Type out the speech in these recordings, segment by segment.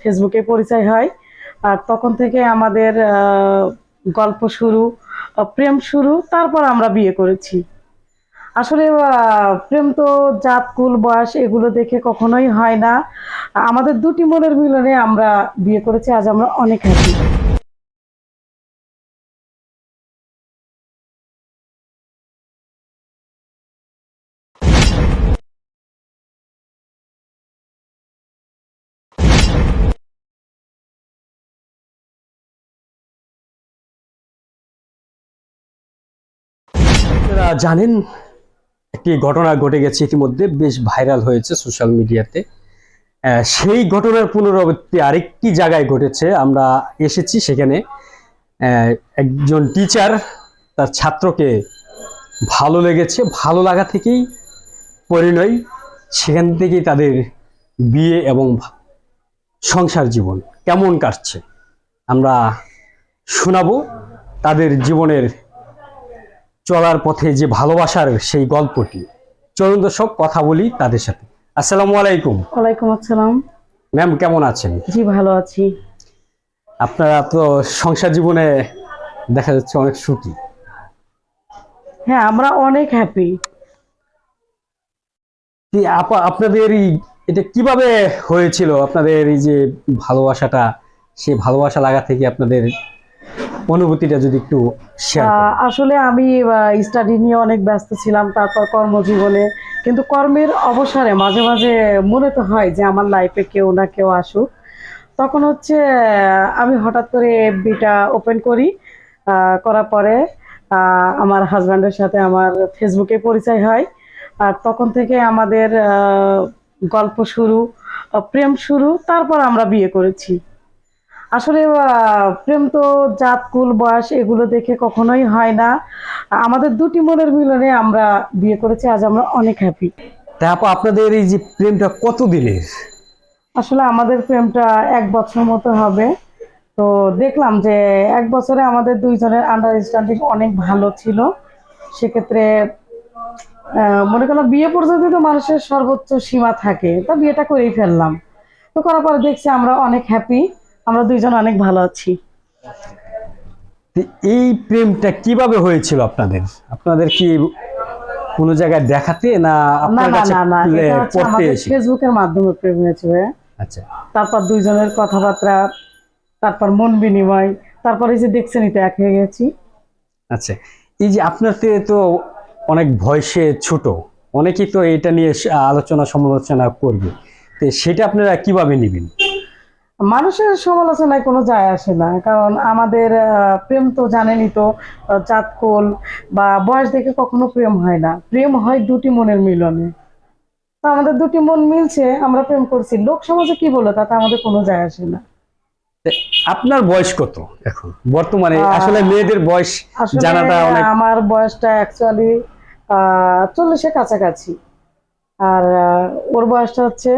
ফেসবুকে পরিচয় হয়। আর তখন থেকে আমাদের গল্প শুরু প্রেম শুরু, তারপর আমরা বিয়ে করেছি। আসলে প্রেম তো জাত, কুল, বয়স এগুলো দেখে কখনোই হয় না। আমাদের দুটি মনের মিলনে আমরা বিয়ে করেছি, আজ আমরা অনেক হ্যাপি আপনারা জানেন, একটি ঘটনা ঘটে গেছে ইতিমধ্যে, বেশ ভাইরাল হয়েছে সোশ্যাল মিডিয়াতে। সেই ঘটনার পুনরাবৃত্তি আরেকটি জায়গায় ঘটেছে। আমরা এসেছি সেখানে। একজন টিচার তার ছাত্রকে ভালো লেগেছে, ভালো লাগা থেকেই পরিণয়। সেখান থেকেই তাদের বিয়ে এবং সংসার জীবন কেমন কাটছে, আমরা শোনাবো। তাদের জীবনের চলার পথে যে ভালোবাসার সেই গল্পটি। চলুন দর্শক কথা বলি তাদের সাথে। আসসালামু আলাইকুম। ওয়ালাইকুম আসসালাম। ম্যাম কেমন আছেন? জি ভালো আছি। আপনারা তো সংসার জীবনে দেখা যাচ্ছে অনেক সুখী। হ্যাঁ আমরা অনেক হ্যাপি আপনাদের এই এটা কীভাবে হয়েছিল? আপনাদের এই যে ভালোবাসাটা সেই ভালোবাসা লাগা থেকে আপনাদের অনুভূতিটা যদি একটু আসলে আমি স্টাডি নিয়ে অনেক ব্যস্ত ছিলাম তারপর কর্মজীবনে। কিন্তু কর্মের অবসরে মাঝে মাঝে মনে তো হয় যে আমার লাইফে কেউ না কেউ আসুক। তখন হচ্ছে আমি হঠাৎ করে এফবিটা ওপেন করি করার পরে আমার হাজব্যান্ডের সাথে আমার ফেসবুকে পরিচয় হয়। আর তখন থেকে আমাদের আহ, গল্প শুরু প্রেম শুরু তারপর আমরা বিয়ে করেছি। আসলে প্রেম তো জাত কুল বয়স এগুলো দেখে কখনোই হয় না। আমাদের দুটি মনের মিলনে আমরা বিয়ে করেছি আজ আমরা অনেক হ্যাপি তা আপা আপনাদের এই যে প্রেমটা কত দিনের? আসলে আমাদের প্রেমটা এক বছর মতো হবে। তো দেখলাম যে এক বছরে আমাদের দুইজনের আন্ডারস্ট্যান্ডিং অনেক ভালো ছিল। সেক্ষেত্রে মনে করলাম বিয়ে পর্যন্ত তো মানুষের সর্বোচ্চ সীমা থাকে। তা বিয়েটা করেই ফেললাম। তো করার পরে দেখছি আমরা অনেক হ্যাপি আমরা দুইজন অনেক ভালো আছি। এই প্রেমটা কীভাবে হয়েছিল আপনাদের? আপনাদের কি কোনো জায়গায় দেখাতে না আপনার কাছে পড়তে এসে? ফেসবুকের মাধ্যমে প্রেম হয়েছে আচ্ছা। তারপর দুইজনের কথাবার্তা তারপর মন বিনিময় তারপরে যে দেখছেন এটা এক হয়ে গেছি। আচ্ছা। এই যে আপনার থেকে তো অনেক ভয়সে ছোট অনেকেই তো এটা নিয়ে আলোচনা সমালোচনা করবে। তো সেটা আপনারা কীভাবে নেবেন? মানুষের সমালোচনায় কোনো যায় আসে না কারণ আমাদের আহ, প্রেম তো জানেনই তো জাতকোল বা বয়স দেখে কখনো প্রেম হয় না। প্রেম হয় দুটি মনের মিলনে। তো আমাদের দুটি মন মিলছে আমরা প্রেম করছি। লোক সমাজে কি বলে তাতে আমাদের কোনো যায় আসে না। আপনার বয়স কত এখন? বর্তমানে আসলে মেয়েদের বয়স আসলে জানাটা অনেক আমার বয়সটা অ্যাকচুয়ালি চল্লিশের কাছাকাছি। আর আহ, ওর বয়সটা হচ্ছে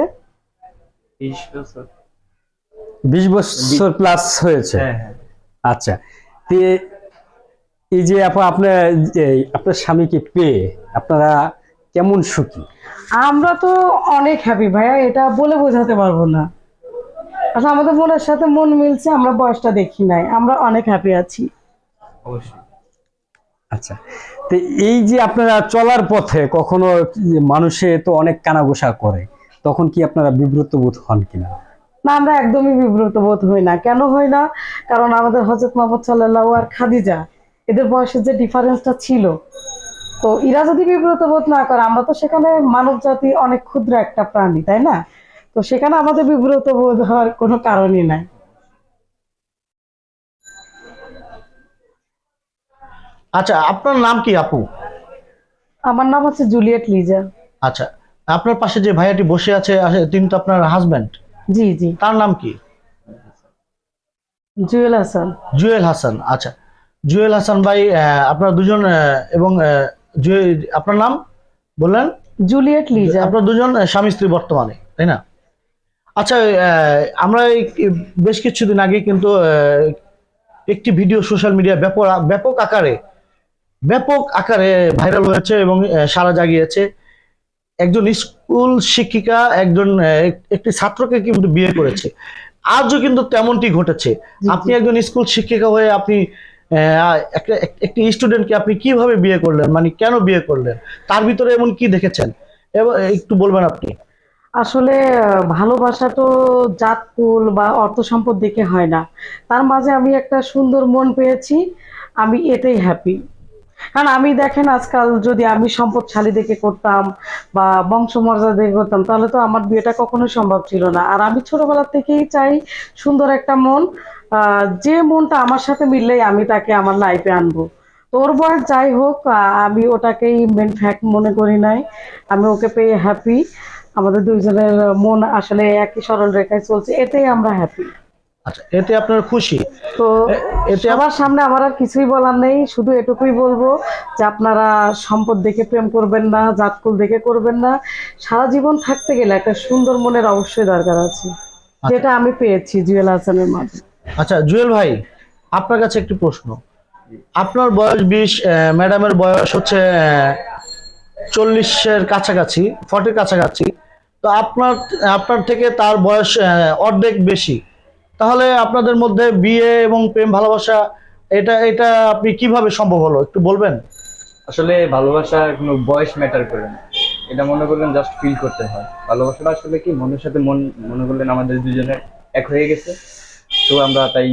বিশ বছর প্লাস হয়েছে। আচ্ছা। এই যে আপা আপনার আপনার স্বামীকে পেয়ে আপনারা কেমন সুখী? আমরা তো অনেক হ্যাপি ভাইয়া এটা বলে বোঝাতে পারব না। আচ্ছা আমাদের মনের সাথে মন মিলছে আমরা বয়সটা দেখি নাই আমরা অনেক হ্যাপি আছি। আচ্ছা। তো এই যে আপনারা চলার পথে কখনো মানুষে তো অনেক কানাঘোষা করে তখন কি আপনারা বিব্রত বোধ হন কিনা? না আমরা একদমই বিব্রত বোধ হই না। কেন হই না? কারণ আমাদের হজরত মোহাম্মদ সাল্লাহ আর খাদিজা এদের বয়সের যে ডিফারেন্সটা ছিল তো এরা যদি বিব্রত বোধ না করে আমরা তো সেখানে মানব জাতি অনেক ক্ষুদ্র একটা প্রাণী তাই না? তো সেখানে আমাদের বিব্রত বোধ হওয়ার কোনো কারণই নাই। আচ্ছা আপনার নাম কি আপু? আমার নাম হচ্ছে জুলিয়েট লিজা। আচ্ছা আপনার পাশে যে ভাইয়াটি বসে আছে তিনি তো আপনার হাজবেন্ড জি জি। তার নাম কি? জুয়েল হাসান। জুয়েল হাসান আচ্ছা। জুয়েল হাসান ভাই আপনারা দুজন এবং আপনার নাম বললেন? Juliet Liza. আপনারা দুজন স্বামী স্ত্রী বর্তমানে তাই না? আচ্ছা আমরা বেশ কিছুদিন আগে কিন্তু একটি ভিডিও সোশ্যাল মিডিয়া ব্যাপক ব্যাপক আকারে ব্যাপক আকারে ভাইরাল হয়েছে এবং সাড়া জাগিয়েছে। একজন স্কুল শিক্ষিকা একজন একটি ছাত্রকে কিন্তু বিয়ে করেছে। আজও কিন্তু তেমনটি ঘটেছে। আপনি একজন স্কুল শিক্ষিকা হয়ে আপনি একটি স্টুডেন্টকে আপনি কীভাবে বিয়ে করলেন? মানে কেন বিয়ে করলেন? তার ভিতরে এমন কি দেখেছেন? এবার একটু বলবেন আপনি। আসলে ভালোবাসা তো জাতকুল বা অর্থ সম্পদ দেখে হয় না। তার মাঝে আমি একটা সুন্দর মন পেয়েছি। আমি এটাই হ্যাপি কারণ আমি দেখেন আজকাল যদি আমি সম্পদ সম্পদশালী দেখে করতাম বা বংশমর্যাদা দেখে করতাম, তাহলে তো আমার বিয়েটা কখনোই সম্ভব ছিল না। আর আমি ছোটবেলা থেকেই চাই সুন্দর একটা মন যে মনটা আমার সাথে মিললেই আমি তাকে আমার লাইফে আনব। তোর বয়স যাই হোক আমি ওটাকেই মেন ফ্যাক্ট মনে করি নাই। আমি ওকে পেয়ে হ্যাপি আমাদের দুইজনের মন আসলে একই সরল রেখায় চলছে এটাই আমরা হ্যাপি আচ্ছা এতে আপনার খুশি? তো এতে সবার সামনে আমার আর কিছুই বলার নেই শুধু এটুকুই বলব যে আপনারা সম্পদ দেখে প্রেম করবেন না জাতকুল দেখে করবেন না সারা জীবন থাকতে গেলে একটা সুন্দর মনের অবশ্যই দরকার আছে যেটা আমি পেয়েছি জুয়েল হাসানের মাঝে আচ্ছা জুয়েল ভাই আপনার কাছে একটি প্রশ্ন। আপনার বয়স বিশ ম্যাডামের বয়স হচ্ছে চল্লিশের কাছাকাছি ফর্টির কাছাকাছি তো আপনার আপনার থেকে তার বয়স অর্ধেক বেশি। তাহলে আপনাদের মধ্যে বিয়ে এবং প্রেম ভালোবাসা এটা এটা আপনি কীভাবে সম্ভব হলো? একটু বলবেন? আসলে ভালোবাসা কোনো বয়স ম্যাটার করে না। এটা মনে করলেন জাস্ট ফিল করতে হয়। ভালোবাসাটা আসলে কি মনের সাথে মন মনে করলেন আমাদের দুজনের এক হয়ে গেছে। তো আমরা তাই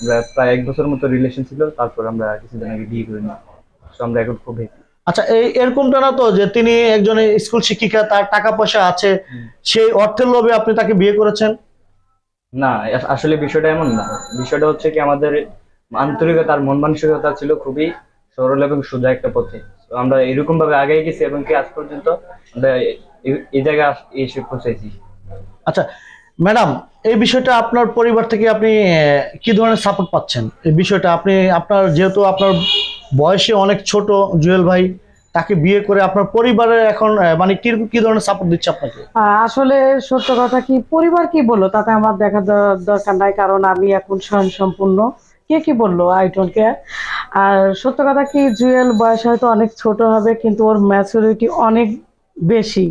আমরা প্রায় এক বছর মতো রিলেশন ছিল তারপর আমরা কিছুদিন আগে বিয়ে করে নিই। তো আমরা এখন খুব happy। আচ্ছা এই এরকমটা না তো যে তিনি একজন স্কুল শিক্ষিকা তার টাকা পয়সা আছে সেই অর্থের লোভে আপনি তাকে বিয়ে করেছেন? না আসলে বিষয়টা এমন না। বিষয়টা হচ্ছে কি আমাদের আন্তরিকতা আর মন মানসিকতা ছিল খুবই সরল এবং সোজা একটা পথে। আমরা এরকম ভাবে আগে গেছি এবং কি আজ পর্যন্ত আমরা এই- জায়গায় এসে পৌঁছেছি। আচ্ছা ম্যাডাম, এই বিষয়টা আপনার পরিবার থেকে আপনি কি ধরনের সাপোর্ট পাচ্ছেন? এই বিষয়টা আপনি, আপনার যেহেতু আপনার বয়সে অনেক ছোট জুয়েল ভাই তাকে বিয়ে করে আপনার পরিবারের এখন মানে কি কি ধরনের সাপোর্ট দিচ্ছে আপনাকে? আসলে সত্য কথা কি পরিবার কি বলল? তাতে আমার দেখা দরকার নাই কারণ আমি এখন স্বয়ং সম্পূর্ণ কে কি বলল? আই ডোন্ট কেয়ার আর সত্য কথা কি জুয়েল বয়স হয়তো অনেক ছোট হবে কিন্তু ওর ম্যাচুরিটি অনেক বেশি।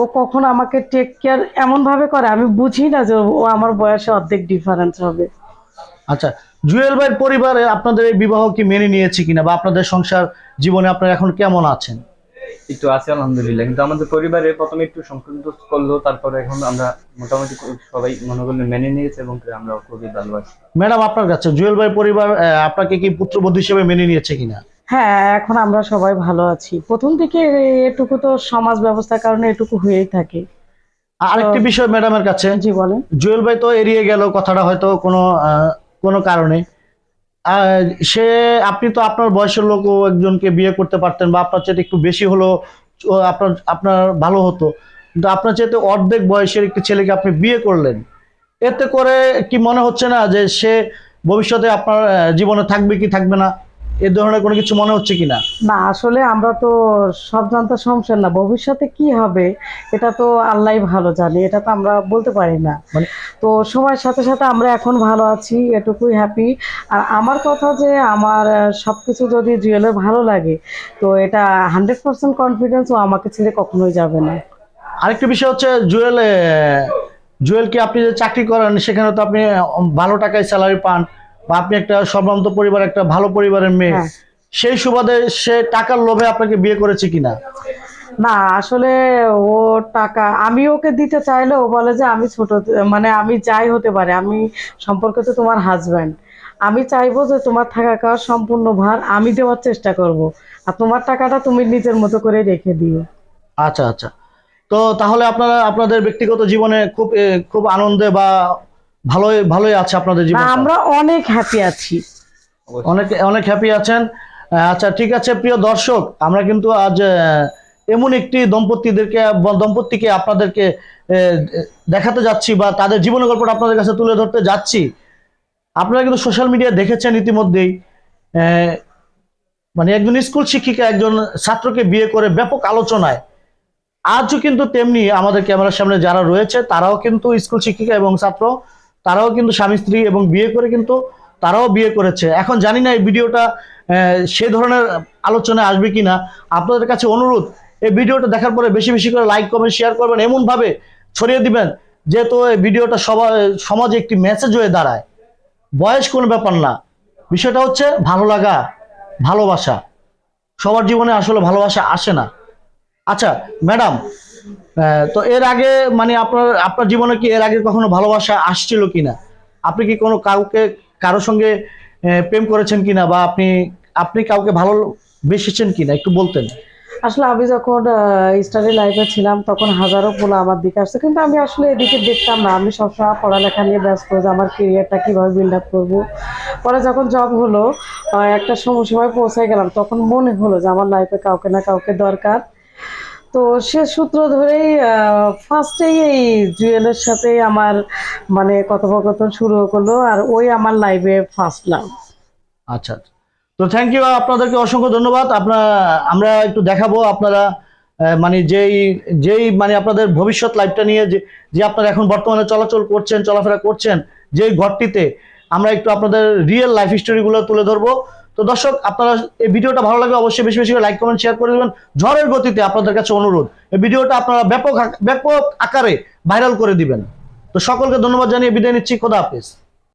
ও কখন আমাকে টেক কেয়ার এমনভাবে করে আমি বুঝি না যে ও আমার বয়সে অর্ধেক ডিফারেন্স হবে। আচ্ছা জুয়েল ভাইয়ের পরিবারে আপনাদের এই বিবাহ কি মেনে নিয়েছে কিনা বা আপনাদের সংসার জীবনে আপনার এখন কেমন আছেন? একটু আছে আলহামদুলিল্লাহ। কিন্তু আমাদের পরিবারে প্রথমে একটু সংকল্প করল তারপরে এখন আমরা মোটামুটি সবাই মনে করলেন মেনে নিয়েছে এবং আমরা খুবই ভালোবাসি। ম্যাডাম আপনার কাছে জুয়েল ভাই পরিবার আপনাকে কি পুত্রবধূ হিসেবে মেনে নিয়েছে কিনা? হ্যাঁ এখন আমরা সবাই ভালো আছি। প্রথম থেকে এটুকু তো সমাজ ব্যবস্থার কারণে এটুকু হয়েই থাকে। আরেকটি বিষয় ম্যাডামের কাছে জি বলেন। জুয়েল ভাই তো এড়িয়ে গেল কথাটা হয়তো কোনো আহ, কোনো কারণে। সে, আপনি তো আপনার বয়সের লোক একজনকে বিয়ে করতে পারতেন বা আপনার চেয়ে একটু বেশি হলো আপনার আপনার ভালো হতো। কিন্তু আপনার চেয়ে অর্ধেক বয়সের একটি ছেলেকে আপনি বিয়ে করলেন। এতে করে কি মনে হচ্ছে না যে সে ভবিষ্যতে আপনার জীবনে থাকবে কি থাকবে না? এ ধরনের কোনো কিছু মনে হচ্ছে কিনা? না আসলে আমরা তো সব জানতে সমস্যা না। ভবিষ্যতে কি হবে এটা তো আল্লাহ ভালো জানে এটা তো আমরা বলতে পারি না। মানে- তো সময়ের সাথে সাথে আমরা এখন ভালো আছি এটুকুই হ্যাপি আর আমার কথা যে আমার আহ, সবকিছু যদি জুয়েলের ভালো লাগে তো এটা হান্ড্রেড পার্সেন্ট কনফিডেন্স ও আমাকে ছেড়ে কখনোই যাবে না। আরেকটা বিষয় হচ্ছে জুয়েল জুয়েলকে আপনি যে চাকরি করেন সেখানে তো আপনি ভালো টাকায় স্যালারি পান। আপনি একটা সম্ভ্রান্ত পরিবার একটা ভালো পরিবারের মেয়ে হ্যাঁ। সেই সুবাদে সে টাকার লোভে আপনাকে বিয়ে করেছে কিনা? না আসলে ও টাকা আমি ওকে দিতে চাইলে ও বলে যে আমি ছোট মানে আমি যাই হতে পারে আমি সম্পর্কে তো তোমার হাজব্যান্ড আমি চাইব যে তোমার থাকা খাওয়ার সম্পূর্ণ ভার আমি দেওয়ার চেষ্টা করব আর তোমার টাকাটা তুমি নিজের মতো করে রেখে দিও। আচ্ছা আচ্ছা। তো তাহলে আপনারা আপনাদের ব্যক্তিগত জীবনে খুব খুব আনন্দে বা ভালোই ভালোই আছে আপনাদের জীবন আমরা অনেক হ্যাপি আছি। অনেক অনেক হ্যাপি আছেন। আচ্ছা ঠিক আছে প্রিয় দর্শক আমরা কিন্তু আজ এমন একটি দম্পতিদেরকে দম্পতিকে আপনাদেরকে দেখাতে যাচ্ছি বা তাদের জীবন গল্পটা আপনাদের কাছে তুলে ধরতে যাচ্ছি। আপনারা কিন্তু সোশ্যাল মিডিয়া দেখেছেন ইতিমধ্যেই। আহ, মানে একজন স্কুল শিক্ষিকা একজন ছাত্রকে বিয়ে করে ব্যাপক আলোচনায়। আজও কিন্তু তেমনি আমাদের ক্যামেরার সামনে যারা রয়েছে তারাও কিন্তু স্কুল শিক্ষিকা এবং ছাত্র। তারাও কিন্তু স্বামী, স্ত্রী এবং বিয়ে করে কিন্তু তারাও বিয়ে করেছে। এখন জানি না এই ভিডিওটা সে ধরনের আলোচনায় আসবে কিনা। আপনাদের কাছে অনুরোধ, এই ভিডিওটা দেখার পরে বেশি বেশি করে লাইক কমেন্ট শেয়ার করবেন। এমন ভাবে ছড়িয়ে দিবেন, যেহেতু এই ভিডিওটা সবার সমাজে একটি মেসেজ হয়ে দাঁড়ায়। বয়স কোনো ব্যাপার না। বিষয়টা হচ্ছে ভালো লাগা, ভালোবাসা। সবার জীবনে আসলে ভালোবাসা আসে না। আচ্ছা ম্যাডাম তো এর আগে মানে আপনার আপনার জীবনে কি এর আগে কখনো ভালোবাসা আসছিল কিনা? আপনি কি কোনো কাউকে কারোর সঙ্গে প্রেম করেছেন কিনা বা আপনি আপনি কাউকে ভালো বেসেছেন কিনা? একটু বলতেন। আসলে আমি যখন স্টাডি লাইফে ছিলাম, তখন হাজারো পোলা আমার দিকে আসছে। কিন্তু আমি আসলে এদিকে দেখতাম না। আমি সবসময় পড়ালেখা নিয়ে ব্যস্ত যে আমার কেরিয়ারটা কীভাবে বিল্ড আপ করব। পরে যখন জব হলো একটা সময় পৌঁছে গেলাম, তখন মনে হলো যে আমার লাইফে কাউকে না কাউকে দরকার। তো সে সূত্র ধরেই ফার্স্টেই এই জুয়েলের সাথে আমার মানে কথোপকথন শুরু করল আর ওই আমার লাইফে ফার্স্ট লাভ আচ্ছা। তো থ্যাংক ইউ আপনাদেরকে অসংখ্য ধন্যবাদ। আপনার, আমরা একটু দেখাবো আপনারা মানে যেই যেই মানে আপনাদের ভবিষ্যৎ লাইফটা নিয়ে যে যে আপনারা এখন বর্তমানে চলাচল করছেন, চলাফেরা করছেন, যেই ঘরটিতে আমরা একটু আপনাদের রিয়েল লাইফ স্টোরিগুলো তুলে ধরবো। তো দর্শক, আপনারা এই ভিডিওটা ভালো লাগলে অবশ্যই বেশি বেশি করে লাইক কমেন্ট শেয়ার করে দেবেন। ঝড়ের গতিতে আপনাদের কাছে অনুরোধ, এই ভিডিওটা আপনারা ব্যাপক ব্যাপক আকারে ভাইরাল করে দিবেন। তো সকলকে ধন্যবাদ জানিয়ে বিদায় নিচ্ছি। খোদা হাফেজ।